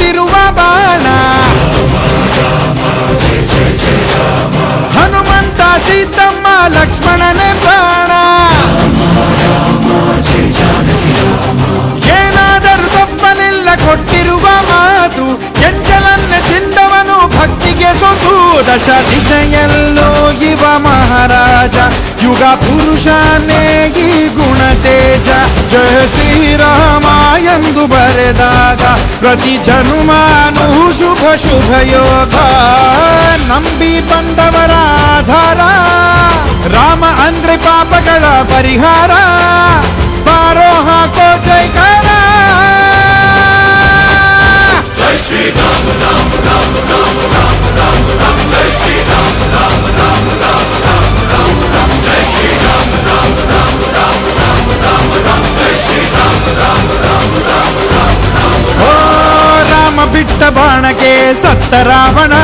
ತಿರುವ ಬಾಣ ಹನುಮಂತ ಸೀತಮ್ಮ ಲಕ್ಷ್ಮಣನೇ ಪ್ರಾಣ ಏನಾದರೂ ತಪ್ಪಲಿಲ್ಲ ಕೊಟ್ಟಿರುವ ಮಾತು ಕೆಂಚಲನ್ನೇ ತಿಂದವನು ಭಕ್ತಿಗೆ ಸೊಂದು ದಶ ದಿಶೆಯಲ್ಲೋ ಇವ ಮಹಾರಾಜ ಯುಗ ಪುರುಷನೇ ಈ ಗುಣ ತೇಜ ಜಯ ಶ್ರೀರಾಮ ಎಂದು ಬರೆದಾಗ ಪ್ರತಿ ಜನುಮಾನು ಶುಭ ಶುಭ ಯೋಗ ನಂಬಿ ಬಂದವರ ಆಧಾರ ರಾಮ ಅಂದ್ರೆ ಪಾಪಗಳ ಪರಿಹಾರ ಬಾರೋ ಹಾಕೋ ಜೈಕಾರ ಓ ರಾಮ ಬಿಟ್ಟ ಬಾಣಕ್ಕೆ ಸತ್ತ ராவண